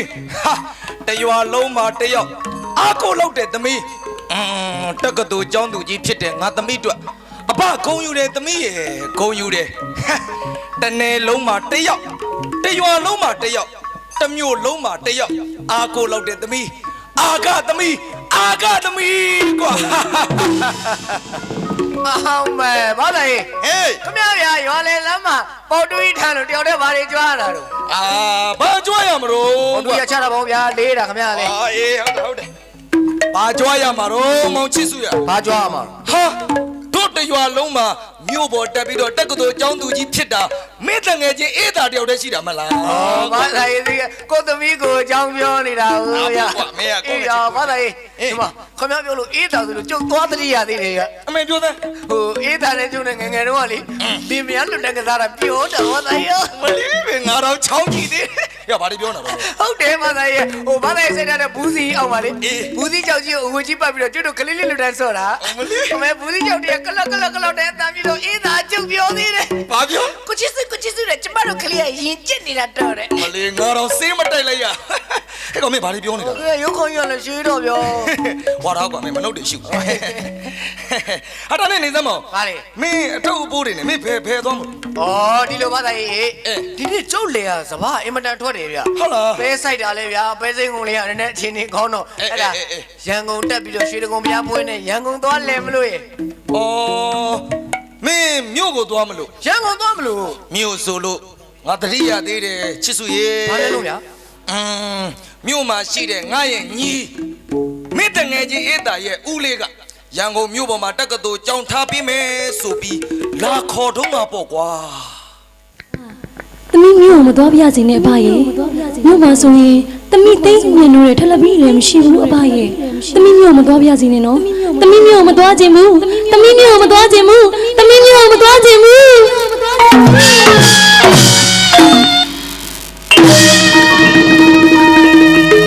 းဟာတရွာလုံးမှာတယောက်အားကိုလောက်တဲ့သမီးအင်းတက္ကသိုလ်ကျောင်းသူကြီးဖြစ်တဲ့ငါသမီးတို့အဘဂုံယူတယ်သမီးရဲ့ဂုံယူတယ်ဟာတနယ်လုံးမှာတယောက်တရွာလုံးမှာတယောက်တစ်မြို့လုံးမှာတယောက်အားကိုလောက်တဲ့သမီးအာကသမီးအာကသမီးကွာ အောင်မဲဘာလဲဟေးခမရရရွာလေလမ်းမှာပေါ်တူကြီးထမ်းလို့တယောက်တည်းဘာတွေကြွားလာတော့အာဘာကြွားရမလို့ပေါ်တူကြီးချတာပေါ့ဗျာလေးတာခမရလေအာအေးဟုတ်တယ်ဟုတ်တယ်ဘာကြွားရမှာတော့မောင်ချစ်စုရဘာကြွားမှာဟာတို့တရွာလုံးမှာ မြို့ပေါ်တက်ပြီးတော့တက္ကသိုလ်ကျောင်းသူကြီးဖြစ်တာမင်းတငယ်ချင်းအေးတာတယောက်တည်းရှိတာမလားအော်ဘာလဲဒီကိုသမီးကိုအကြောင်းပြောနေတာဟုတ်ရအာဟုတ်ကွာမင်းကကိုယ့်အေးနဲ့ရောဘာလဲအေးဒီမှာခမရပြောလို့အေးတာဆိုလို့ကျုပ်သွားတတိယသေးတယ်ကအမေပြောတဲ့ဟိုအေးတာနဲ့ကျုပ်နဲ့ငယ်ငယ်တော့ကလေဒီမြန်လွတ်တဲ့ကစားတာပြောတော့ဘာလဲရောမလေးပဲငါတော့ချောင်းကြည့်သေးရဘာတွေပြောနေတာတော့ဟုတ်တယ်မသားရဲ့ဟိုဘာသာရေးစိတ်ဓာတ်နဲ့ဘူးစီအောင်ပါလေအေးဘူးစီကြောက်ကြီးကိုအဝေကြီးပတ်ပြီးတော့ကျွတ်တို့ကလေးလေးလူတန်းဆော့တာအမလေးအမေဘူးစီကြောက်တည်းကလကလကလတဲ့အတမ်းပြီးတော့အေးသာကျုပ်ပြောသေးတယ်ဘာပြောကိုချစ်စုကိုချစ်စုတဲ့ကျမတို့ကလေးကရင်ကျစ်နေတာတော့တယ်မလေးငါတော့စေးမတိုက်လိုက်ရအဲ့ကောင်မင်းဘာတွေပြောနေတာလဲအဲရုပ်ခုံရလည်းရွှေတော့ပြောဝါတော့ကွာမင်းမနှုတ်တွေရှုဟာတာနဲ့နေစမ်းမောင်ဘာလဲမင်းအထုပ်အပိုးတွေနဲ့မင်းဖယ်ဖယ်သွားမလို့ဩဒီလိုဘာသာရေးအေးဒီနေ့ကျုပ်လေကစဘာအင်မတန်ထွက်တယ်ဗျဟုတ်လားပဲဆိုင်တာလေဗျာပဲစိန်ကုန်လေးကလည်းနည်းအချင်းချင်းကောင်းတော့အေးအဲ့ဒါအေးအေးရန်ကုန်တက်ပြီးတော့ရွှေတကုံဘုရားပွဲနဲ့ရန်ကုန်သွားလဲမလို့ရေဩ မင်းမြို့ကိုသွားမလို့ရန်ကုန်သွားမလို့မြို့ဆိုလို့ငါတတိယသေးတယ်ချစ်စုရေဘာလဲလို့ဗျာอืมမြို့မှာရှိတဲ့ငါရဲ့ညီမိတငယ်ချင်းအေးတာရဲ့ဦးလေးကရန်ကုန်မြို့ပေါ်မှာတက္ကသိုလ်ကျောင်းထားပြီးမယ်ဆိုပြီးလာခေါ်တော့မှာပေါ့ကွာသမီးမျိုးကိုမသွားပြစေနဲ့အဖရဲ့မြို့မှာဆိုရင်သမီးသိမ့်မြင်လို့ရထက်လက်ပြီးလည်းမရှိဘူးအဖရဲ့သမီးမျိုးကိုမသွားပြစေနဲ့နော် သမီးမျိုးကိုမသွားခြင်းဘူးသမီးမျိုးကိုမသွားခြင်းဘူးသမီးမျိုးကိုမသွားခြင်းဘူး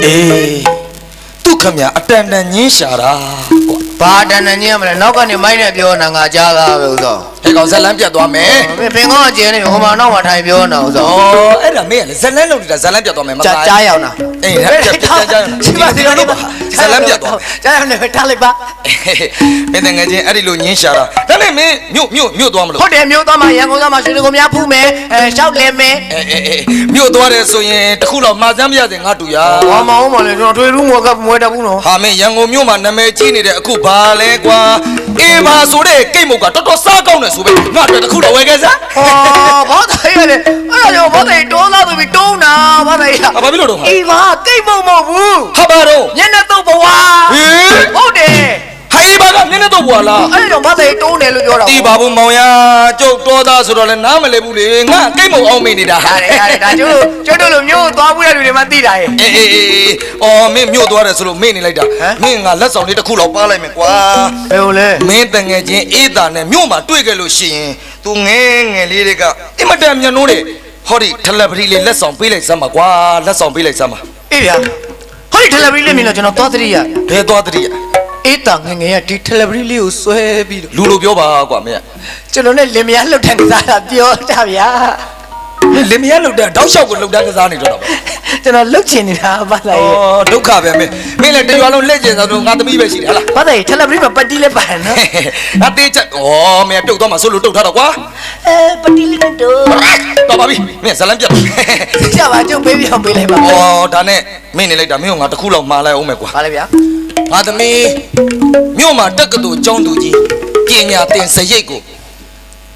အေးသူခမရအတန်တန်ညင်းရှာတာကွာဘာတန်တန်ညင်းမလဲနောက်ကနေမိုင်းနဲ့ပြောနာငါကြားသားပဲဥသော အဲ့ကောင်ဇက်လန်းပြတ်သွားမယ်မင်းပင်ကောအကျင်းနေဟိုမှာနောက်မှာထိုင်ပြောနာဥသောဩအဲ့ဒါမင်းကလေဇက်လန်းလုံးနေတာဇက်လန်းပြတ်သွားမယ်မကြားသားကြားရောက်နာအေးဟဲ့ပြတ်ပြတ်ပြတ်ကြားရှိပါသေးတယ်လို့ဇက်လန်းပြတ်သွားကြားရောက်နေပဲထားလိုက်ပါမင်းတငယ်ချင်းအဲ့ဒီလိုညင်းရှာတာဒါနဲ့မင်းမြို့မြို့မြို့သွားမလို့ဟုတ်တယ်မျိုးသွားမှာရန်ကုန်သွားမှာရွှေတကုံများဖူးမယ်အဲရှောက်လဲမယ်အဲအဲအဲမြို့သွားတယ်ဆိုရင်တခုတော့မှာစမ်းပြရတယ်ငါတူရဘာမအောင်မလဲကျွန်တော်ထွေရူးမော်ကမွေးတတ်ဘူးနော်ဟာမင်းရန်ကုန်မြို့မှာနာမည်ကြီးနေတဲ့အခုဘာလဲကွာ အေးပါဆိုတဲ့ကိတ်မုတ်ကတော်တော်စားကောင်းတယ်ဆိုပဲငါအတွက်တခုတော့ဝယ်ခဲ့စမ်းဟောဘာသာရလေအဲ့ဒါကြောင့်ဘာသာတွန်းလာသူပြီးတုံးတာဘာသာရဟာဘာဖြစ်လို့တော့ဟာအေးပါကိတ်မုံမဟုတ်ဘူးဟာဘာတော့ညနေတော့ဘဝဟေးဟုတ်တယ် ဟာအေးပါကနည်းနည်းတော့ဘွာလားအဲ့ဒါကြောင့်ဘာသာတွန်းတယ်လို့ပြောတာအေးပါဘူးမောင်ရကျုပ်တော်သားဆိုတော့လည်းနားမလည်ဘူးလေငါကိတ်မုတ်အောင်မင်းနေတာဟာတယ်ဟာတယ်ဒါကျို့ကျို့တို့လိုမျိုးသွားဘူးတဲ့လူတွေမှသိတာရဲ့အေးအေးအေးအော်မင်းမြို့သွားတယ်ဆိုလို့မင်းနေလိုက်တာဟမ်မင်းငါလက်ဆောင်လေးတစ်ခုတော့ပါလိုက်မယ်ကွာဘယ်လိုလဲမင်းတငယ်ချင်းအေးတာနဲ့မြို့မှာတွေ့ကြလို့ရှိရင်သူငဲငယ်လေးတွေကအင်မတန်မြန်နိုးတယ်ဟောဒီထလက်ပတိလေးလက်ဆောင်ပေးလိုက်စမ်းပါကွာလက်ဆောင်ပေးလိုက်စမ်းပါအေးဗျာဟောဒီတယ်လီဗရီလေးမြင်တော့ကျွန်တော်သွားသတိရဘယ်သွားတတိယ အေးတာငငယ်ရဒီတယ်လီဗရီလေးကိုဆွဲပြီးတော့လူလိုပြောပါကွာမင်းကျွန်တော်နဲ့လင်မယားလှုပ်ထန်ကစားတာပြောတာဗျာကလင်မယားလုတ်တဲ့တောက်လျှောက်ကိုလုတ်တန်းကစားနေတော့တာပေါ့ကျွန်တော်လှုပ်ချင်နေတာဘာသာရေးအော်ဒုက္ခပဲမင်းမင်းလည်းတရွာလုံးလက်ကျင်သာတော့ငါသမီးပဲရှိတယ်ဟလားဘာသာရေးတယ်လီဗရီမှာပတ်တီးလေးပါနော်ငါတေးချက်ဩမင်းပြုတ်သွားမှဆိုလို့တုတ်ထားတော့ကွာအဲပတ်တီးလေးနဲ့တော့တော်ပါပြီမင်းဇလန်းပြတ်သိကြပါကျုပ်ပေးပြအောင်ပေးလိုက်ပါဩဒါနဲ့မင်းနေလိုက်တာမင်းကငါတစ်ခုလောက်မှားလိုက်အောင်မယ်ကွာဘာလဲဗျာ ငါသမီးမြို့မှာတက်ကတူကျောင်းသူကြီးပညာသင်စရိတ်ကို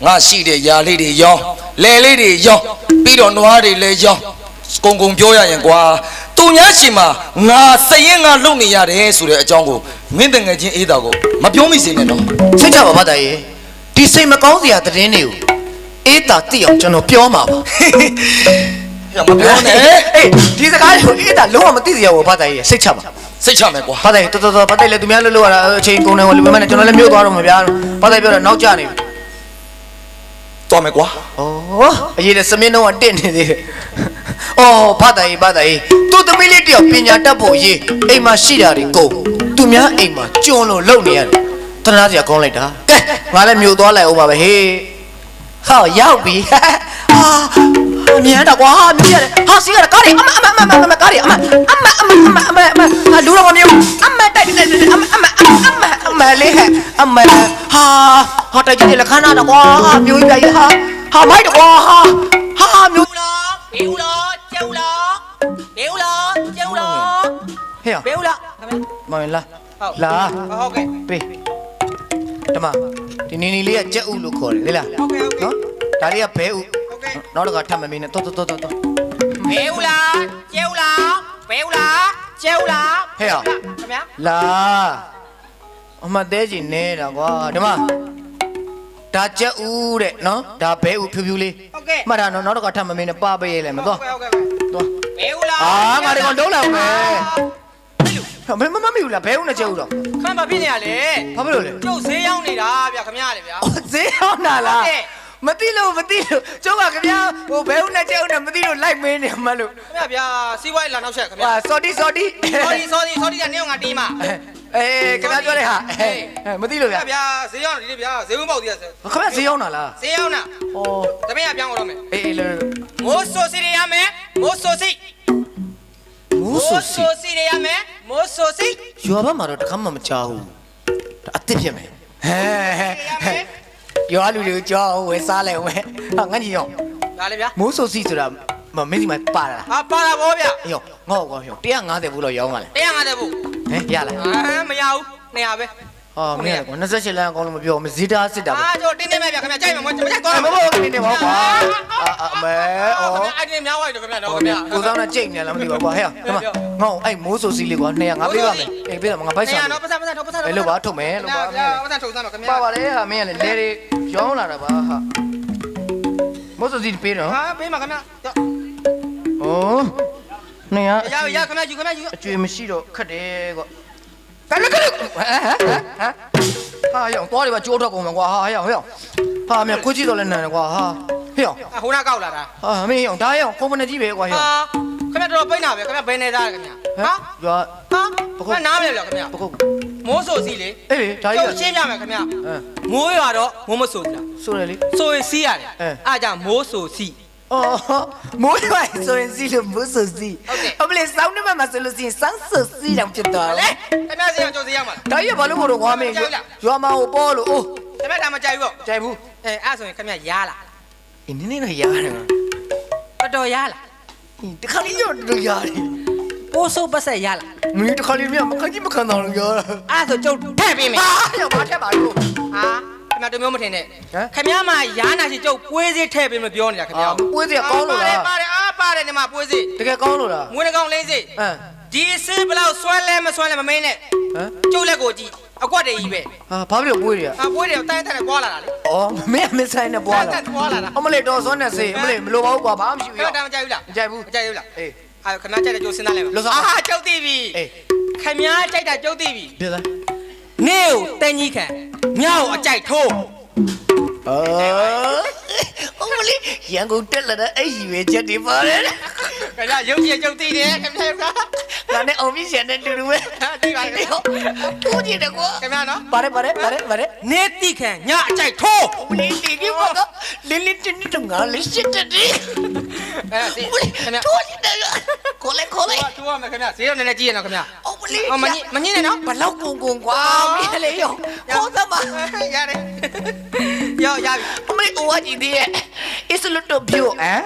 ငါရှိတဲ့ຢာလေးတွေရောင်းလဲလေးတွေရောင်းပြီးတော့နွားတွေလည်းရောင်းကုံကုံပြောရရင်ကွာသူများရှိမှာငါစရင်ငါလုံနေရတယ်ဆိုတဲ့အကြောင်းကိုမင်းတငယ်ချင်းအေးတာကိုမပြောမိစေနဲ့နော်စိတ်ချပါဘာသာရေးဒီစိတ်မကောင်းစရာသတင်းတွေကိုအေးတာသိအောင်ကျွန်တော်ပြောမှာပါဟဲ့မပြောနဲ့အေးဒီစကားကိုအေးတာလုံးဝမသိစရာဘူးဘာသာရေးစိတ်ချပါ စိတ်ချမယ်ကွာဘာသာရေးတော်တော်တော်ဘာသာရေးလည်းသူများလှုပ်လို့ရတာအချိန်ကုန်တယ်ဟိုလူမနဲ့ကျွန်တော်လည်းမြို့သွားတော့မှာဗျာဘာသာရေးပြောတာနောက်ကျနေပြီတော်မယ်ကွာဩအရေးလည်းစမင်းတော့တင့်နေသေးတယ်ဩဘာသာရေးဘာသာရေးသူသမီးလေးတယောက်ပညာတတ်ဖို့ရေးအိမ်မှာရှိတာတွေကုန်သူများအိမ်မှာကျွန်းလို့လုံနေရတယ်တနာစရာကောင်းလိုက်တာကဲငါလည်းမြို့သွားလိုက်အောင်ပါပဲဟေးဟောရောက်ပြီဟာ မြင်တာကွာဟာမြင်ရတယ်ဟာစီးရတယ်ကားတွေအမအမအမအမကားတွေအမအမအမအမအမအမဟာလူတော့မမြင်ဘူးအမတိုက်တိုက်တိုက်အမအမအမအမလေးဟဲ့အမဟာဟာတိုက်ကြည့်လက်ခဏတော့ကွာဟာမျိုးကြီးပြကြီးဟာဟာမိုက်တော့ကွာဟာဟာမျိုး béo lo béo lo béo lo béo lo béo lo ဟဲ့ béo lo မောင်လာဟုတ်လာဟုတ်ကဲ့ပေးတမဒီနီနီလေးကကြက်ဥလို့ခေါ်တယ်လေလားဟုတ်ကဲ့ဟုတ်ကဲ့နော်ဒါလေးကဘဲဥဟုတ်ကဲ့ နောက်တော့ကထပ်မမင်းနဲ့တော်တော်တော်တော် béo lo béo lo béo lo béo lo ဟဲ့ခင်ဗျာလာအမသေးကြီးနေတာကွာဒီမှာဒါကြက်ဥတဲ့နော်ဒါဘဲဥဖြူဖြူလေးဟုတ်ကဲ့မှတ်တာနော်နောက်တော့ကထပ်မမင်းနဲ့ပါပေးရလဲမသွားဟုတ်ကဲ့သွား béo lo အာငါဒီကောင်လုံးလာအောင်မယ်မမမမီဘူးလားဘဲဥနဲ့ကြက်ဥတော့ခမဘာဖြစ်နေရလဲဘာဖြစ်လို့လဲကျုပ်ဈေးရောက်နေတာဗျခင်ဗျာလေဗျာအော်ဈေးအောင်တာလားဟုတ်ကဲ့ မသိလို့မသိလို့ကျုပ်ကခင်ဗျာဟိုဘဲဥနဲ့ကြက်ဥနဲ့မသိလို့လိုက်မင်းနေမှလို့ခင်ဗျာဗျာစီးပွားရေးလာနောက်ချက်ခင်ဗျာဟာစော်တီစော်တီ sorry sorry sorry ကနေငါတီးမှာအေးခင်ဗျာပြောတဲ့ဟာအေးမသိလို့ခင်ဗျာဗျာဗျာဈေးရောက်နေဒီဗျာဈေးဝင်ပေါက်သေးတယ်ခင်ဗျာဈေးအောင်တာလားဈေးရောက်နာဩတပည့်ကပြောင်းတော့မယ်အေးအေးလေမိုးဆိုစီရရမယ်မိုးဆိုစီမူးဆူစီဆိုစီရရမယ်မိုးဆိုစီရွာဘက်မှာတော့တခါမှမကြောက်ဘူးဒါအစ်စ်ဖြစ်မယ်ဟဲဟဲ ရွာလူတွေကိုကြောက်အောင်ဝယ်စားလိုက်ဝယ်ဟာငါကြီးရောဒါလေဗျာမိုးဆူစီဆိုတာမမင်းစီမှာပါတာဟာပါတာဗောဗျာအေးရောငေါ့ကောရော150ဘူးလို့ရောင်းပါလေ150ဘူးဟမ်ရလားအာမရဘူး200ပဲ ဟာမင်းက28လမ်းအကောင်းလို့မပြောမဇီတာစစ်တာပဲအာကျွန်တော်တင်းနေမဲ့ဗျာခင်ဗျာကြိုက်မှာမကြိုက်တော့မမဘောကနေနေပါကွာအာအမဲဩအဲ့ဒီများဝိုက်တော့ခင်ဗျာတော့ဟိုခင်နေဗျာကိုစားနဲ့ကြိတ်နေလားမသိပါကွာဟဲ့ဒီမှာငေါ့အဲ့မိုးဆူစီလေးကွာ200ငါပေးပါမယ်အေးပေးတော့ငါဘိုက်နေရစားတော့ပတ်စံပတ်စံထုတ်ပတ်စံဘယ်လိုပါထုတ်မယ်လို့ပါဗျာပတ်စံထုတ်စမ်းတော့ခင်ဗျာပါပါလေဟာမင်းကလည်းလဲတွေရောင်းလာတာပါဟာမိုးဆူစီပေးတော့ဟာပေးမှာခင်ဗျာဩနေရရရခင်ဗျာယူခင်ဗျာယူအကျွေမရှိတော့ခက်တယ်ကွာ ကလကလဟမ်ဟမ်ဟမ်ဟာရောင်သွားတယ်ပါကြိုးထွက်ကုန်မှာကွာဟာရောင်ရောင်ဟာမြန်ကိုကြည့်တော့လည်းနန်တယ်ကွာဟာဟေ့ရောင်ဟိုနာကောက်လာတာဟာမင်းရောင်ဒါရောင်ကုမ္ပဏီကြီးပဲကွာရောင်ဟာခင်ဗျာတော်ပိတ်နာပဲခင်ဗျာဘယ်နေသားခင်ဗျာဟာရွာဟာနားမလဲဗျာခင်ဗျာပကုတ်မိုးဆိုစီလေအေးလေဒါကျုကြီးပ်ရှင်းပြမယ်ခင်ဗျာအင်းမိုးရွာတော့မိုးမဆိုဘူးလားဆိုရလေဆိုရင်စီးရတယ်အဲအားကြောင့်မိုးဆိုစီ အော်မိုးရွာဆိုရင်စီလို့မိုးဆိုစီဟုတ်ကဲ့အမလေးစောင်းနေမှာဆိုလို့စီစောင်းဆိုစီတောင်ဖြစ်သွားလေတယ်ခင်ဗျာစီအောင်ကျုပ်စီရောက်မှာဒါကြီးကဘာလို့မို့တော့ကွာမင်းရွာမှာဟိုပေါ်လို့အိုးခင်ဗျာဒါမကြိုက်ဘူးကြိုက်ဘူးအဲအဲ့ဆိုရင်ခင်ဗျာရားလာအင်းနည်းနည်းတော့ရတယ်တော်တော်ရားလာတခါလေးရောတော့ရတယ်ပိုးဆိုးပတ်ဆက်ရားလာမင်းတခါလေးမြမခကြီးမခံတော့လို့ရောအဲ့ဆိုကျုပ်ထည့်ပေးမယ်ဟာရောဘာထက်ပါလို့ဟာ ခင်ဗျာတမျိုးမထင်နဲ့ဟမ် ခင်ဗျာမှာရားနာရှိကျုပ်ပွေးစေးထည့်ပေးမယ်ပြောနေတာခင်ဗျာအာပွေးစရာကောင်းလို့လားပါတယ်အားပါတယ်ဒီမှာပွေးစေးတကယ်ကောင်းလို့လားမွေးနှကောင်လေးစေးအမ်ဒီစေးဘလောက်ဆွဲလဲမဆွဲလဲမမင်းနဲ့ဟမ်ကျုပ်လက်ကိုကြည့်အကွက်တည်းကြီးပဲဟာဘာဖြစ်လို့ပွေးရဟာပွေးတယ်တိုင်းတိုင်းပွာလာတာလေအော်မင်းမဆိုင်နဲ့ပွားတိုင်းလာတိုင်းပွာလာတာအမလေးတော်စောနဲ့စေးအမလေးမလိုပါဘူးကွာဘာမှမရှိခင်ဘူးဗျာရောဒါမကြိုက်ဘူးလားမကြိုက်ဘူးမကြိုက်ဘူးလားအေး အာခင်ဗျာကြိုက်တဲ့ကျုပ်စဉ်းစားလိုက်မယ်လွတ်စောအာကျုပ်သိပြီအေးခင်ဗျာကြိုက်တာကျုပ်သိပြီပြလား နေကိုတင်းကြီးခံမြောက်အကြိုက်ထိုးအော်အမလေးရန်ကုန်တက်လာတဲ့အဲ့ကြီးပဲချက်ဒီပါတယ်ခင်ဗျာရုပ်ကြီးကျုပ်သိတယ်ခင်ဗျာကငါနဲ့အောင်မြင့်ရှင်နဲ့တူတူပဲဟာသိပါခင်ဗျာပူကြည့်တယ်ကွာခင်ဗျာနော်ပါတယ်ပါတယ်ပါတယ်ပါတယ်နေတိခံညအကြိုက်ထိုးမလေးတီကြီးပေါ့နော်လင်းလင်းတင်းတင်းငါလေးရှစ်တက်ဒီအဲ့ဒါသိမလေးခင်ဗျာထိုးကြည့်တယ်ခေါ်လိုက်ခေါ်လိုက်ထိုးရမယ်ခင်ဗျာဈေးတော့နည်းနည်းကြည့်ရအောင်ခင်ဗျာ အမလေးဟောမညမညနဲ့နော်ဘလောက်ကုန်ကုန်ကွာမင်းလေးရောခေါ်သမားရတယ်ရောရပြီအမလေးအိုဝကြည့်သေးရဲ့အစ်လွတ်တော့ပြိုဟမ်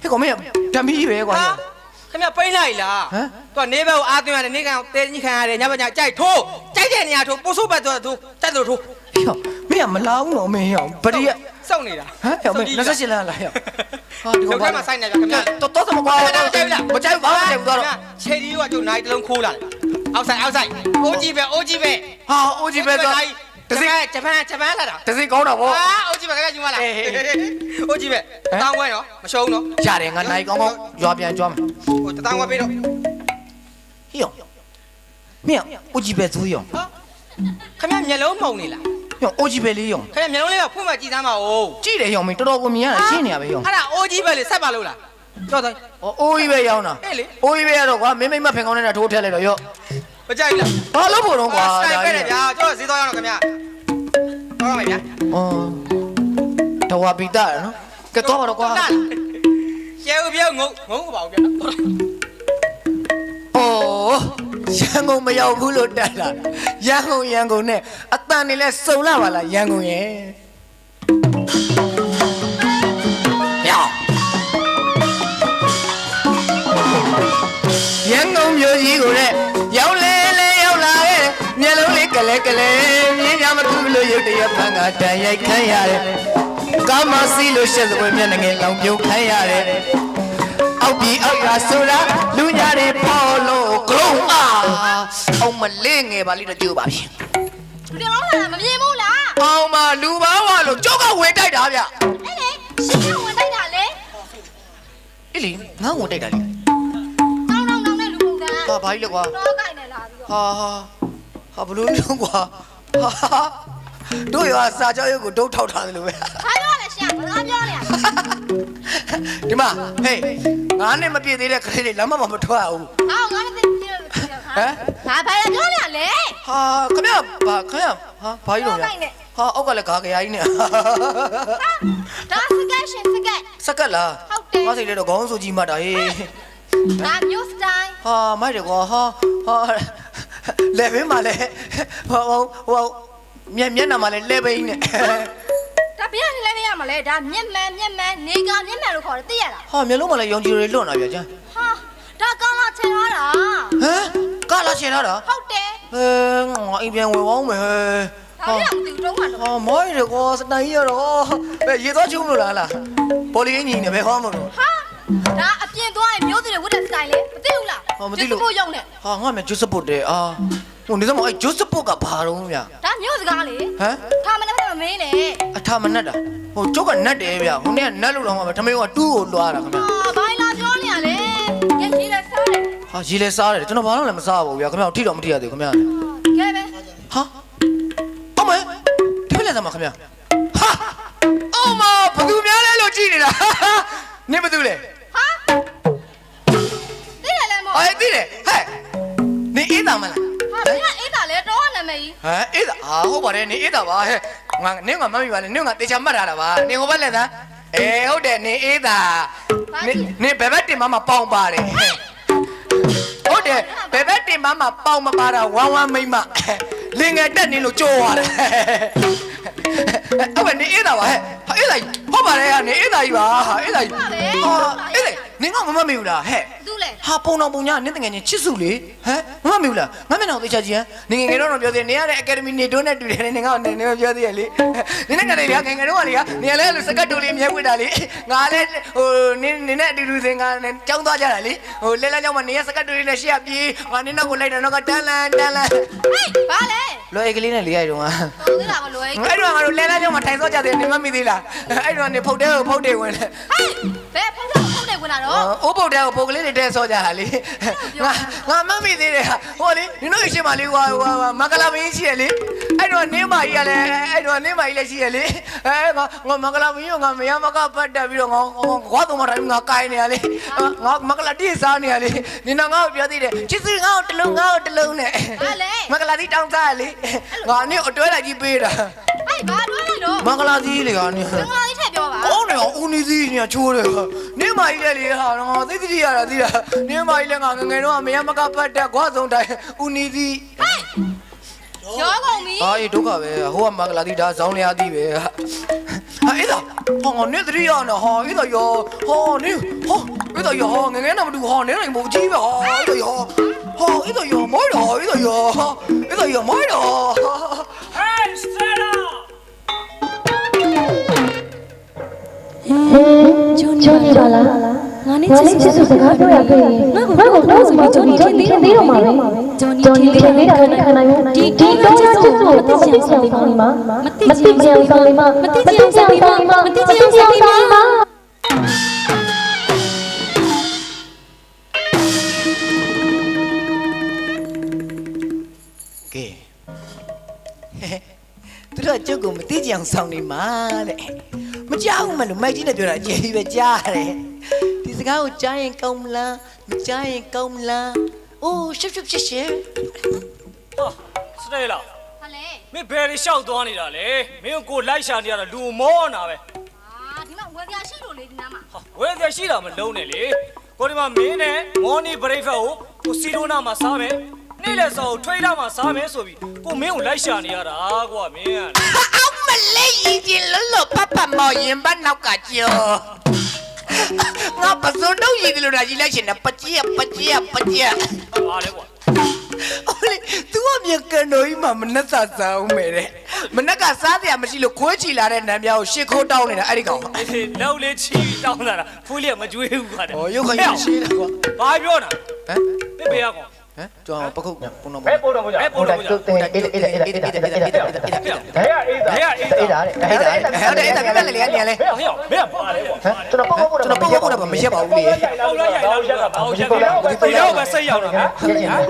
ဟဲ့ကောင်မင်းဓမီပဲကွာဟာခင်ဗျာပိန်းလိုက်လားဟမ်သူကနေဘက်ကိုအားသွင်းရတယ်နေကန်တဲကြီးခံရတယ်ညဘက်ညကြိုက်ထိုးကြိုက်တဲ့နေရာထိုးပို့ဆိုးဘက်တော့ထိုးတက်လို့ထိုး ဟေ့မင်းကမလာဘူးနော်မင်းဟေ့ဗရီကစောင့်နေတာဟမ်ဟေ့မင်း28လမ်းလာဟေ့ဟာဒီလောက်ထဲမှာစိုက်နေကြခင်ဗျာတော်တော်သမကွာမကြိုက်ဘူးလားမကြိုက်ဘူးဘာမှမကြိုက်ဘူးတော့ခြေဒီကကျုပ်နိုင်တလုံးခိုးလာတယ်အောက်ဆိုင်အောက်ဆိုင်အိုးကြီးပဲအိုးကြီးပဲဟာအိုဂျီပဲတော့တစိဂျပန်ဂျပန်လာတာတစိကောင်းတာဗောဟာအိုးကြီးပဲခက်ယူမလားအေးဟေးအိုးကြီးပဲတောင်းဝဲနော်မရှုံးနော်ရတယ်ငါနိုင်ကောင်းကောင်းရွာပြန်ကြွားမယ်ဟိုတောင်းဝဲပေးတော့ဟေ့ရောမင်းအိုဂျီပဲသူရောဟာခင်ဗျာမျက်လုံးမှုံနေလား ဟေ့အိုဂျီပဲလေးရောခင်ဗျာမျက်လုံးလေးကဖွင့်မှကြည့်သားမှာ哦ကြည့်တယ်ရောမင်းတော်တော်ကိုမြင်ရတာရှင်းနေရပဲရောအဲ့ဒါအိုးကြီးပဲလေဆက်ပါလို့လားကြောက်တော့အိုးကြီးပဲရောင်းတာအေးလေအိုးကြီးပဲရတော့ကွာမင်းမိမဖင်ကောင်းနေတာထိုးထည့်လိုက်တော့ရောမကြိုက်လားဘာလို့ဖို့တော့ကွာဆိုင်ပဲလေဗျာကျွန်တော်ဈေးသွားရအောင်ခင်ဗျာသွားရမယ်ဗျာအော်တဝါပီတာနော်ကဲတော့ပါတော့ကွာလာကျဲဦးပြောငုံငုံပါဦးဗျာ။အော် ရန်ကုန်မရောက်ဘူးလို့တက်လာ။ရန်ကုန်ရန်ကုန်နဲ့အတန်နေလဲစုံလာပါလားရန်ကုန်ရဲ့။ယောရန်ကုန်မြို့ကြီးကိုတဲ့ရောက်လဲလဲရောက်လာရဲ့မျက်လုံးလေးကလဲကလဲမြင်းကြမသူလို့ရုပ်တရက်ဖန်ကတန်ရိုက်ခမ်းရတယ်။ကာမစီလို့ရှက်စပွဲမျက်နှာငယ်လောင်ပြုတ်ခမ်းရတယ်။ အောက်ပြီအောက်ကဆိုတာလူညာတွေပေါ်လို့ဂလုံးအားအောင်မလေးငယ်ပါလိတော့ကြိုးပါပြီလူတွေမောင်းလာတာမမြင်ဘူးလားအောင်မလူပါဝါလို့ကြောက်ကဝင်တိုက်တာဗျအဲ့လေရှင်းရဝင်တိုက်တာလေအေးလေငါ့ဝင်တိုက်တာလေတောင်းတောင်းတောင်းတဲ့လူပုံစံဟာဘာကြီးလဲကွာတော့ကိုင်နေလာပြီးတော့ဟာဟာဟာဘလို့လုံးကွာဟာဟာတို့ရွာစာကြောရုပ်ကိုဒုတ်ထောက်ထားတယ်လို့ပဲခိုင်းတော့လည်းရှင်းဘာသာ ပြောနေရဒီမှာဟေးငါနဲ့မပြည့်သေးတဲ့ကလေးတွေလမ်းမမှာမထွက်အောင်အော်ငါလည်းသိတယ်လို့ပြောတာဟာဘာဘာလဲပြောနေရလေဟာခမရဘာခမရဟာဘာကြီးလို့လဲဟာအောက်ကလည်းဂါကြရာကြီးနဲ့ဒါစကက်ရှင်စကက်စက်ကတ်လားဟုတ်တယ် ငါစိတ်လေးတော့ခေါင်းစုကြီးမှတ်တာဟေးဒါမျိုးစတိုင်းဟာမိုက်တယ်ကွာဟာဟာလေဘင်းမှာလဲဟိုဟိုဟိုမျက်မျက်နှာမှာလဲလဲဘင်းနဲ့ ဒါဘယ်ကနေလဲ မရမလဲဒါမျက်မှန်မျက်မှန်နေကမျက်မှန်လို့ခေါ်တယ်သိရလားဟာမျက်လုံးမှာလဲရောင်ကြီးတွေလွတ်နေတာဗျာကျန်ဟာဒါကောင်းလာချင်လာတာဟမ်ကလာချင်လာတာဟုတ်တယ်ဟဲငါအိမ်ပြန်ဝင်အောင်မယ်ဟဲဒါလည်းမသိဘူးတော့မှတော့ဟာမိုက်တယ်ကွာစတိုင်ရတော့ဘယ်ရေသွားချုံလို့လားလားပေါ်လီကြီးနေပဲဟောမလို့ဟာဒါအပြင်သွားရင်မျိုးစတွေဝတ်တဲ့စတိုင်လေမသိဘူးလားဟောမသိလို့ဒီစဖို့ရုံနဲ့ဟာငါမြဂျုစပုတ်တယ်အာဟိုနေစမအဲ့ဂျုစပုတ်ကဘာတော့ဗျာဒါမျိုးစကားလေဟမ်ထားမနဲ့ မမင်းနဲ့အထာမနက်တာဟိုကျုပ်ကနတ်တယ်ဗျာဟိုနေ့ကနတ်လို့တော့မှာထမင်းကတူးကိုလွှားတာခင်ဗျာအာဘိုင်လာပြောနေရလေကဲကြီးလဲစားတယ်ဟာရေလဲစားတယ်ကျွန်တော်ဘာလို့လဲမစားဘူးဗျာခင်ဗျာထိတော့မထိရသေးဘူးခင်ဗျာကဲပဲဟာအမေဒီလဲသမားခင်ဗျာဟာအမဘသူများလဲလို့ကြည့်နေတာဟာနေဘသူလဲဟာသိတယ်လေမို့အေးသိတယ်ဟဲ့နေအေးတာမလားဟာဘယ်ကအေးတာလဲတော့နာမည်ကြီးဟမ်အေးတာအာဟုတ်ပါတယ်နေအေးတာပါဟဲ့ ငါနင်းကမမီပါလေနင်းကတေချာမှတ်ထားတာပါနေဟိုဘက်လဲသားအေးဟုတ်တယ်နေအေးတာနေနေဘယ်ဘက်တင်မမပေါင်ပါတယ်ဟုတ်တယ်ဘယ်ဘက်တင်မမပေါင်မပါတာဝမ်းဝမ်းမိမ့်မလင်ငယ်တက်နေလို့ကြိုးသွားတယ်အဲ့ဘယ်နေအေးတာပါဟဲ့ဟာအေးတာဟုတ်ပါတယ်ကနေအေးတာကြီးပါဟာအေးတာကြီးဟာအေးလေ နင်းကမမမီဘူးလားဟဲ့သူ့လေဟာပုံတော်ပုံညာနင့်တငယ်ချင်းချစ်စုလေဟမ်မမမေဘူးလားငါမျက်နှာကိုသိချကြည့်ဟမ်နေငယ်ငယ်တော့တော့ပြောသေးတယ်နေရတဲ့အကယ်ဒမီနေတွန်းနဲ့တူတယ်နေငါနေနေပြောသေးရလေနင်းနဲ့ငယ်လေးကငယ်ငယ်တော့ကလေကနေလဲလို့စကတ်တူလေးမြဲဝစ်တာလေငါလည်းဟိုနင်းနင်းနဲ့အတူတူစင်ကကြောင်းသွားကြတာလေဟိုလဲလဲကြောင်းမနေရစကတ်တူလေးနဲ့ရှေ့ကပြေးငါနင်းနောက်ကိုလိုက်တယ်နောက်ကတန်းလန်းတန်းလန်းဟေးဘာလဲလွယ်ကလေးနဲ့လေးရိုက်တော့ငါတော်သေးတာမလွယ်အဲ့တော့ငါတို့လဲလဲကြောင်းမထိုင်စောကြတယ်နေမမိသေးလားအဲ့တော့နေဖုတ်တဲကိုဖုတ်တယ်ဝင်တယ်ဟေးဘယ်ဖုန်း တော့ဖုန်းနေဝင်လာတော့အိုးပုတ်တဲ့ကိုပုတ်ကလေးတွေတဲဆော့ကြတာလေငါငါမမိသေးတယ်ဟာဟိုလေနင်တို့အရှင်မလေးဟွာဟွာမကလာမင်းရှိရလေအဲ့တော့နင်းမကြီးကလည်းအဲ့တော့နင်းမကြီးလည်းရှိရလေအဲငါငါမကလာမင်းကငါမရမကပတ်တက်ပြီးတော့ငါငါတော့မတိုင်းငါကိုင်းနေရလေငါမကလာတိစားနေရလေနင်တော့ငါ့ကိုပြောသေးတယ်ချစ်စငါ့ကိုတလုံးငါ့ကိုတလုံးနဲ့မကလာတိတောင်းစားလေငါနင်းအတွဲလိုက်ကြီးပေးတာဟေးဘာလို့လဲလို့မကလာကြီးလေကနင်းငါလေးထည့်ပြောပါကောင်းတယ်အောင်ဦးနေသီးနေချိုးတယ်န င်းမကြီးလည်းလေဟာငါသိသိရတာသိတာနင်းမကြီးလည်းငါငငယ်တော့မရမကပတ်တက်ခွားဆုံးတိုင်းဦးနေသီးရောကုန်ပြီအာအေးဒုက္ခပဲဟိုကမကလာသီးဒါဇောင်းလျားသီးပဲဟာအေးတော့ဟောငါနေသတိရနော်ဟာအေးတော့ရောဟောနေဟောအေးတော့ရောငငယ်တော့မတူဟောနေနိုင်မဟုတ်ကြီးပဲဟာအေးတော့ရောဟောအေးတော့ရောမိုးတော့အေးတော့ရောအေးတော့ရောမိုးတော့ ဂျွန်နီပါလားငါနဲ့ချစ်စုစကားပြောရခဲ့ရင်ငါ့ကိုငါ့ကိုတော့ဆိုပြီးဂျွန်နီထင်သေးတော့မှာပဲဂျွန်နီထင်သေးတယ်ခံနိုင်ခံနိုင်ဒီဒီကချစ်စုကိုမသိချင်ဆောင်ပါလိမ့်မမသိချင်ဆောင်ပါလိမ့်မမသိချင်ဆောင်ပါလိမ့်မမသိချင်ဆောင်ပါလိမ့်မကဲသူတို့ကျုပ်ကိုမသိကြအောင်ဆောင်နေမှာတဲ့ မကြောက်မလို့မိုက်ကြီးနဲ့ပြောတာအကျေကြီးပဲကြားတယ်ဒီစကားကိုကြားရင်ကောင်းမလားမကြားရင်ကောင်းမလားအိုးရှုပ်ရှုပ်ရှစ်ရှစ်ဟာစတေးလာဟာလေမင်းဘယ်ရီလျှောက်သွားနေတာလဲမင်းကိုလိုက်ရှာနေရတာလူမောနာပဲအာဒီမှာဝယ်ပြရှိလို့လေဒီနားမှာဟာဝယ်သက်ရှိတာမလုံးနဲ့လေကိုဒီမှာမင်းနဲ့မော်နီဘရိတ်ဖက်ကိုကိုစီရိုနာမှာစားမယ် နေ့လက်စောကိုထွေးလာမှာစားမယ်ဆိုပြီးကိုမင်းကိုလိုက်ရှာနေရတာကွာမင်းကအောင်မလေးရင်ကြီးလလပပမော်ရင်ဘနောက်ကကျော်ငါပစုံတော့ရည်တယ်လို့ဒါကြီးလိုက်ရှင်တာပကြီးပကြီးပကြီးပါလေကွာအိုးလေ तू အမြင်ကန်တော်ကြီးမှမနှက်စာစားအောင်မယ်တဲ့မနှက်ကစားတရားမရှိလို့ခွေးချီလာတဲ့နံပြားကိုရှစ်ခိုးတောင်းနေတာအဲ့ဒီကောင်အေးလောက်လေးချီတောင်းလာတာဖူးလေးကမကြွေးဘူးကွာ။ဩရုပ်ခရင်ရှင်းတယ်ကွာဘာပြောတာ။ဟမ်မင်းဘေးရကောင် ဟမ်ကျွန်တော်ပခုတ်ပုံတော်ဘယ်ပို့တော့မကြဘယ်ပုံတော့မကြအေးအေးအေးအေးအေးအေးအေးအေးအေးဘယ်ရအေးတာဘယ်ရအေးတာအေးတာတဲ့အဲ့ဒါအဲ့ဒါအဲ့ဒါပြပြလေလေညလေဟေ့မင်းပါလေကွာဟမ်ကျွန်တော်ပေါ့ပေါ့ကျွန်တော်ပုံပုံတော့မရက်ပါဘူးလေဟုတ်လားရိုက်လာလို့ဘာလို့ရက်လဲဒီတော့ပဲစိတ်ရောက်တာဗျာ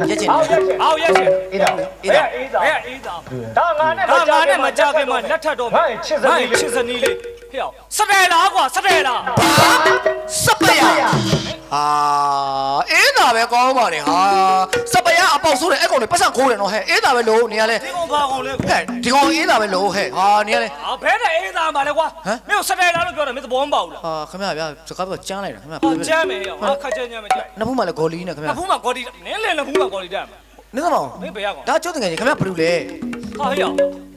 ရက်ချင်အောင်ရက်ရှင်အေးတာအေးဒါအေးတာဘယ်အေးတာဒါငါနဲ့ဒါငါနဲ့မကြခင်မှာလက်ထပ်တော့ချစ်စနီးလေး ဟေ့အောင်စတဲလားကွာစတဲလားစပယဟာအေးဒါပဲကောင်းပါလေဟာစပယအပေါက်ဆိုးတယ်အဲ့ကောင်တွေပတ်စံခိုးတယ်နော်ဟဲ့အေးဒါပဲလို့နေရလဲဒီကောင်ဘာကောင်လဲဟဲ့ဒီကောင်အေးဒါပဲလို့ဟဲ့ဟာနေရလဲအာဘဲနဲ့အေးသားပါလေကွာမင်းစတဲလားလို့ပြောတယ်မင်းသဘောမပေါဘူးလားဟာခင်ဗျာဗျာစကားပြောကျန်းလိုက်တာခင်ဗျာဟာချမ်းမယ်ဟေ့ဟာခက်ချမ်းချမ်းမကြိုက်နဖူးမှလည်းဂေါ်လီနဲ့ခင်ဗျာအဖူးမှာကော်ဒီနင်းလေလဖူးမှာကော်ဒီတက်နင်းသမောင်မင်းဘေးရကောင်ဒါကျုပ်တကယ်ကြီးခင်ဗျာဘယ်လိုလဲဟာဟေ့အောင်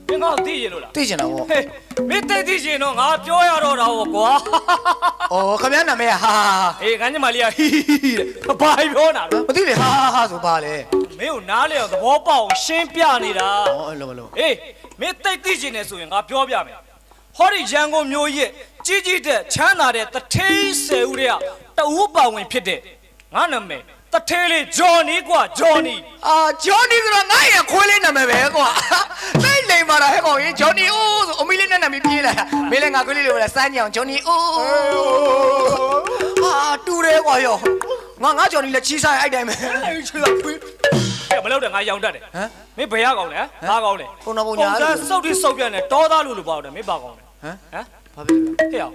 မင်းကောသိရင်လို့လားသိချင်တာဗောဟေးမင်းသိသိချင်တော့ငါပြောရတော့တာဟောကွာဩခင်ဗျာနာမည်ဟာအေးခန်းညမလေးကဟီဟီဟီတဲ့ဘာပြောတာလဲမသိလေဟာဟာဆိုပါလေမင်းကိုနားလေအောင်သဘောပေါက်အောင်ရှင်းပြနေတာဩအဲ့လိုမလို့အေးမင်းသိသိချင်တယ်ဆိုရင်ငါပြောပြမယ်ဟောဒီရန်ကုန်မြို့ရဲ့ကြီးကြီးတဲ့ချမ်းသာတဲ့တထေးဆယ်ဦးတွေကတအူးပါဝင်ဖြစ်တဲ့ငါနာမည် တထေးလေးဂျော်နီကွာဂျော်နီအာဂျော်နီဆိုတော့ငါ့ရဲ့ခွေးလေးနာမည်ပဲကွာသိလိမ်ပါလားဟဲ့ကောင်ကြီးဂျော်နီအိုးဆိုအမီလေးနဲ့နာမည်ပြေးလာတာမင်းလည်းငါခွေးလေးလိုပဲစမ်းကြအောင်ဂျော်နီအိုးအာတူတယ်ကွာယောငါငါဂျော်နီလည်းချီးစားအဲ့တိုင်းပဲချီးစားခွေးဟဲ့မလုပ်တယ်ငါရောင်တတ်တယ်ဟမ်မင်းဘယ်ရကောင်လဲငါကောင်လဲပုံတော်ပုံညာပုံစံစုပ်တိစုပ်ပြန်တယ်တောသားလို့လို့ပေါ့တယ်မင်းပါကောင်လဲဟမ်ဟမ်ဘာဖြစ်လဲဟဲ့အောင်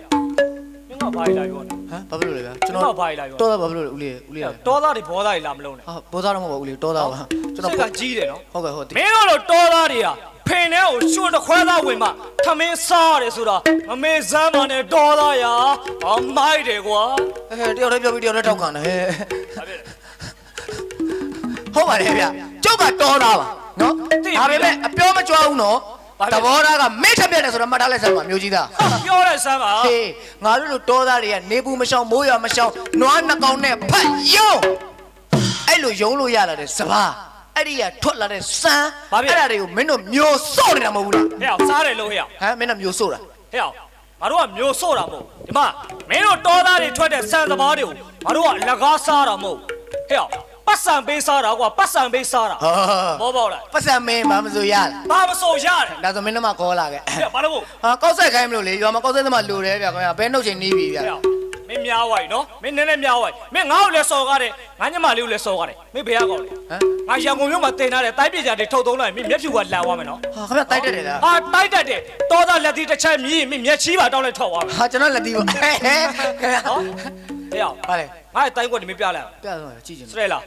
မင်းကဘာလာပြောနေ ဟမ်ဘာဖြစ်လို့လဲဗျာကျွန်ကျွန်တော်တော်ဘာလာပြောတော်တာဘာဖြစ်လို့လဲဦးလေးဦးလေးတောသားတွေဘောသားတွေလာမလုံးနဲ့ဟာဘောသားတော့မဟုတ်ပါဘူးဦးလေးတော်တာပါကျွန်စိတော်တ်ကကြီးတယ်နော်ဟုတ်ကဲ့ဟုတ်တယ်မင်းတို့လိုတောသားတွေကဖင်ထဲကိုရွှွတခွဲသားဝင်မှထမင်းစားရတယ်ဆိုတာမမေစမ်းပါနဲ့တောသားရာအမိုက်တယ်ကွာဟဲ့တယောက်တည်းပြောပြီးတယောက်တည်းထောက်ခံတယ်ဟဲ့ဒါပြည့်ဟုတ်ပါတယ်ဗျကျုပ်ကတော်တာပါနော်ဒါပေမဲ့အပြောမကြွားဘူးနော် တဘောသားကမိတ်ထပြက်တယ်ဆိုတော့မှတ်ထားလိုက်စမ်းပါမျိုးကြီးသားပြောတဲ့စမ်းပါဟေးငါတို့လိုတောသားတွေကနေဘူးမရှောင်မိုးရွာမရှောင်နွားနှကောင်နဲ့ဖတ်ယုံအဲ့လိုယုံလို့ရလာတဲ့စပါးအဲ့ဒီကထွက်လာတဲ့စမ်းအဲ့ဒါတွေကိုမင်းတို့မျိုးစော့နေတာမဟုတ်ဘူးလားဟဲ့အောင်စားတယ်လို့ဟဲ့အောင်ဟမ်မင်းတို့မျိုးစော့တာဟဲ့အောင်ငါတို့ကမျိုးစို့တာမဟုတ်ဒီမှာမင်းတို့တောသားတွေထွက်တဲ့ဆန်သမားတွေကိုငါတို့ကအလကားစားတာမဟုတ်ဟဲ့အောင် ပတ်စံပေးစားတာကွာပတ်စံပေးစားတာဟာဘောပေါက်လားပတ်စံမင်းဘာမစိုးရလားဘာမစိုးရတယ်ဒါဆိုမင်းတို့မခေါ်လာခဲ့ဟဲ့ဘာလို့မို့ဟာကောက်ဆက်ခိုင်းမလို့လေရွာမှာကောက်ဆက်သမားလူတယ်ဗျခင်ဗျာဘဲနှုတ်ချိန်နေပြီဗျဟဲ့အောင်မင်းများဝိုင်နော်မင်းနည်းနည်းများဝိုင်မင်းငါ့ကိုလည်းစော်ကားတယ်ငါညမလေးကိုလည်းစော်ကားတယ်မင်းဘယ်ရောက်လဲဟမ်ငါရန်ကုန်မြို့မှာတင်ထားတဲ့တိုက်ပညာတွေထုတ်သုံးလိုက်မင်းမျက်ဖြူကလန်သွားမယ်နော်ဟာခင်ဗျာတိုက်တက်တယ်လားဟာတိုက်တတ်တယ်တောသားလက်သီးတစ်ချက်မြည်ရင်မင်းမျက်ချီးပါတောက်လိုက်ထွက်သွားမယ်ဟာကျွန်တော်လက်တီးပါဟဲ့ဟဲ့ခင်ဗျာနော်ဟဲ့အောင်ဟာလေ ငါ့ရဲ့တိုင်းကွက်ဒီမင်းပြလိုက်ပြဆုံးကြည့်ချင်စရဲလား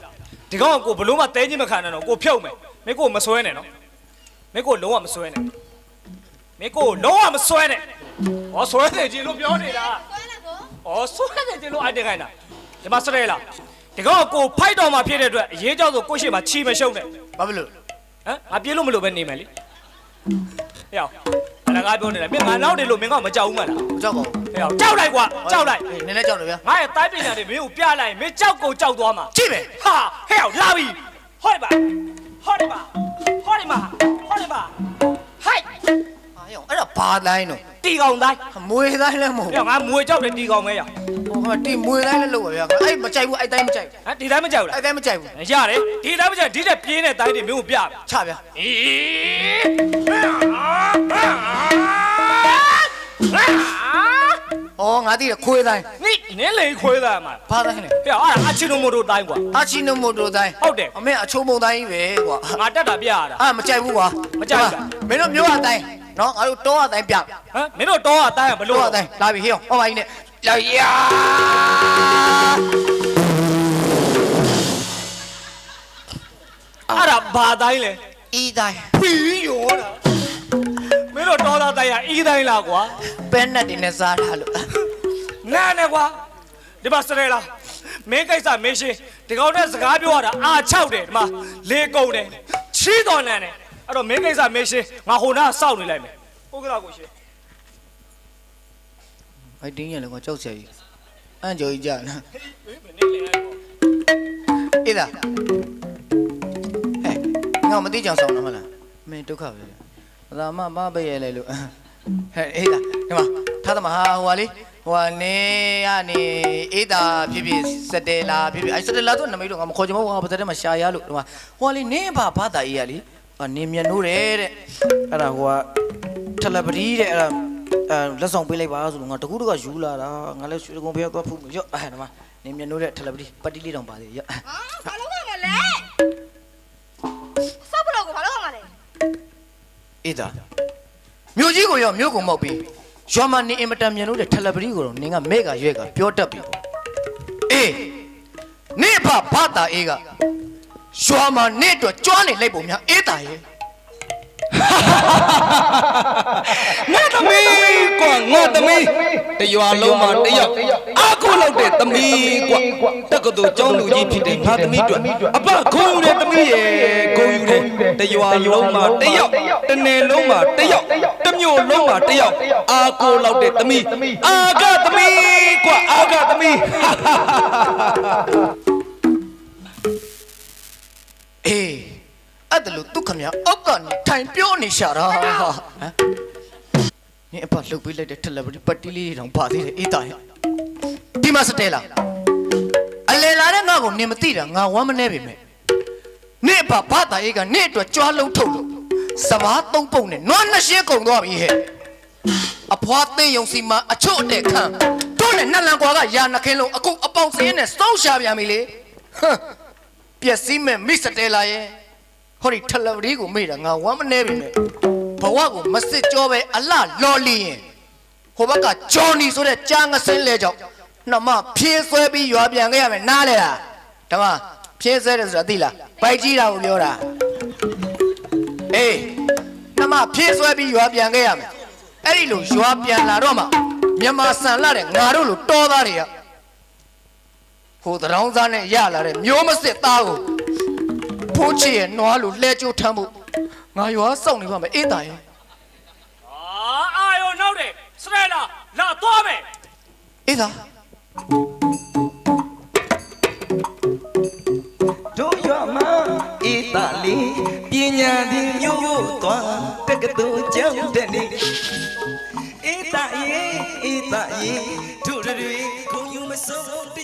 ဒီကောင်ကကိုဘလို့မှတဲကြီးမခံနဲ့တော့ကိုဖြုတ်မယ်မင်းကိုမဆွဲနဲ့နော်မင်းကိုလုံးဝမဆွဲနဲ့မင်းကိုလုံးဝမဆွဲနဲ့ဟောဆွဲနေကြလို့ပြောနေတာဆွဲလိုက်ကိုဟောဆွဲနေကြလို့အိုက်တင်ခိုင်းတာဒီမှာစရဲလားဒီကောင်ကကိုဖိုက်တော်မှာဖြစ်တဲ့အတွက်အရေးကြောက်ဆိုကိုရှိမှချီမရှုံနဲ့ဘာဖြစ်လို့ဟမ်ငါပြေးလို့မလို့ပဲနေမယ်လေဟဲ့အောင်အလကားပြောနေတယ်မင်းငါနောက်တယ်လို့မင်းကမကြောက်ဘူးမလားမကြောက်ပါဘူး ဟဲ့အောင်ကြောက်လိုက်ကွာကြောက်လိုက်အေးနည်းနည်းကြောက်တယ်ဗျာငါရဲ့တိုင်းပညာတွေမင်းကိုပြလိုက်ရင်မင်းကြောက်ကိုကြောက်သွားမှာကြည့်မယ်ဟာဟဲ့အောင်လာပြီဟောဒီပါဟောဒီပါဟောဒီမှာဟောဒီပါဟိုက်ဟာရောအဲ့ဒါဘာတိုင်းတော့တီကောင်တိုင်းမွေတိုင်းလည်းမဟုတ်ဟဲ့ငါမွေကြောက်တယ်တီကောင်ပဲရဟိုကတီမွေတိုင်းလည်းလုပ်ပါဗျာအဲ့မကြိုက်ဘူးအဲ့တိုင်းမကြိုက်ဟမ်ဒီတိုင်းမကြောက်ဘူးအဲ့တိုင်းမကြိုက်ဘူးလားရတယ်ဒီတိုင်းမကြောက်ဒီတက်ပြင်းတဲ့တိုင်းတွေမင်းကိုပြမယ်ချဗျာအေး ငါသိတယ်ခွေးတိုင်း你年龄亏了嘛？ဘာတိုင်းလဲ别啊，阿七都没多大过，အာချီနိုမိုတိုတိုင်းဟုတ်တယ် အမေအချုံမုံတိုင်းကြီးပဲကွာ俺这打别的，အာမကြိုက်ဘူးကွာမကြိုက်ဘူး မင်းတို့မျိုးအတိုင်းနော်ငါတို့တောအတိုင်းပြ啊，没多多啊，当然不တော多。အတိုင်းလာပြီဟေးအောင်ဟောပါကြီးနဲ့လာရာ阿拉八单嘞，အီတိုင်း比有了，没多多大单呀，一单啦，我。ပဲနဲ့တင်နဲ့စားထားလို့ နားနဲ့ကွာဒီမှာစရဲလားမင်းကိစ္စမင်းရှင်းဒီကောင်နဲ့စကားပြောရတာအာချောက်တယ်ဒီမှာလေကုန်တယ်ချီးတော်နန်းတယ်အဲ့တော့မင်းကိစ္စမင်းရှင်းငါဟိုနာစောင့်နေလိုက်မယ်ဟုတ်ကဲ့ကိုရှင်းไอ้တင်းရလည်းကွာကြောက်စရာကြီးအန်ကြော်ကြီးကြာလားနေလေလိုက်ပေါ့အေးဒါဟဲ့ငါမသိကြအောင်ဆောင်တော့မလားမင်းဒုက္ခပဲဒါမှမပဲရလေလို့ဟဲ့အေးဒါဒီမှာထားသမားဟာဟိုဟာလေ ဟိုဟာနေရနေအေးဒါဖြစ်ဖြစ်စတေလာဖြစ်ဖြစ်အဲစတေလာတော့နမိတ်တော့ငါမခေါ်ချင်ဘူးငါဘာတဲ့မှာရှာရလို့ဒီမှာဟိုဟာလေနင်းဘာဘာသာအေးရလေဟာနင်းမြနိုးတယ်တဲ့အဲ့ဒါဟိုဟာထလပရီတဲ့အဲ့ဒါအဲလက်ဆောင်ပေးလိုက်ပါဆိုလို့ငါတကူးတကယူလာတာငါလည်းရွှေကုံဖျက်သွားဖုတ်ရော့အဲ့ဒါမှာနင်းမြနိုးတဲ့ထလပရီပတ်တီလေးတောင်ပါသေးရော့ဟာဘာလို့ကမလဲစောက်ဘလို့ကိုဘာလို့ကမလဲအေးဒါမြို့ကြီးကိုရောမြို့ကိုမောက်ပြီး ရွာမနေအင်မတန်မြန်လို့တဲ့ထလပရီကိုတော့နင်ကမဲ့ကရွဲ့ကပြောတတ်ပြီပေါ့အေးနေဖဘာတာအေးကရွာမနေအတွက်ကြွားနေလိုက်ပုံများအေးတာရဲ့ ငါသမီးကွာငါသမီးတရွာလုံးမှာတယောက်အာကိုလောက်တဲ့သမီးကွာတက္ကသိုလ်ကျောင်းလူကြီးဖြစ်တဲ့ငါသမီးတို့အပခုံယူတဲ့သမီးရဲ့ခုံယူတဲ့တရွာလုံးမှာတယောက်တနယ်လုံးမှာတယောက်တစ်မြို့လုံးမှာတယောက်အာကိုလောက်တဲ့သမီးအာကသမီးကွာအာကသမီးအေး အဲ့ဒါလို့ဒုက္ခများအောက်ကနေထိုင်ပြောနေရှာတာဟမ်နင်အဖလှုပ်ပေးလိုက်တဲ့ထလပရီပတ်တီလေးတွေတောင်ပါသေးတယ်အေးတာရဲ့ဒီမှာစတဲလာအလေလာတဲ့ငါ့ကိုနင်မသိတာငါဝမ်းမနေပြီမဲ့နင့်အဖဘာတာအေးကနင့်အတွက်ကြွားလုံးထုတ်လို့စဘာသုံးပုံနဲ့နွားနှစ်ရှင်းကုန်သွားပြီဟဲ့အဖွားသိယုံစီမှာအချို့အတဲ့ခံတို့နဲ့နှက်လန်ကွာကယာနှခင်းလုံးအခုအပေါင်စင်းနဲ့စောက်ရှာပြန်ပြီလေဟမ်ပျက်စီးမဲ့မိစတဲလာရဲ့ ဟောဒီထလဝရီကိုမေ့တာငါဝမ်းမနေပြီမဲ့ဘဝကိုမစစ်ကြောပဲအလှလော်လီရင်ဟိုဘက်ကဂျော်နီဆိုတဲ့ကြားငစင်းလဲကြောင့်နှမဖြင်းဆွဲပြီးရွာပြန်ခဲ့ရမယ်နားလဲလားဓမ္မဖြင်းဆွဲတယ်ဆိုတာသိလားဘိုက်ကြီးတာကိုပြောတာအေးနှမဖြင်းဆွဲပြီးရွာပြန်ခဲ့ရမယ်အဲ့ဒီလိုရွာပြန်လာတော့မှမြန်မာဆန်လာတဲ့ငါတို့လိုတော်သားတွေကဟိုသတောင်းစားနဲ့ရလာတဲ့မျိုးမစစ်သားကို ဖိုးချီရဲ့နွားလိုလှဲကြိုးထမ်းဖို့ငါရွာစောင့်နေပါမယ်အေးတာရဲ့အာအာယောနောက်တယ်စရဲလားလာသွားမယ်အေးတာတို့ရွာမှာအေးတာလေးပညာသည်မျိုးမျိုးသွားတက္ကသိုလ်ကျောင်းတဲ့နေအေးတာရေအေးတာရေတို့တွေခုံယူမဆုံးတ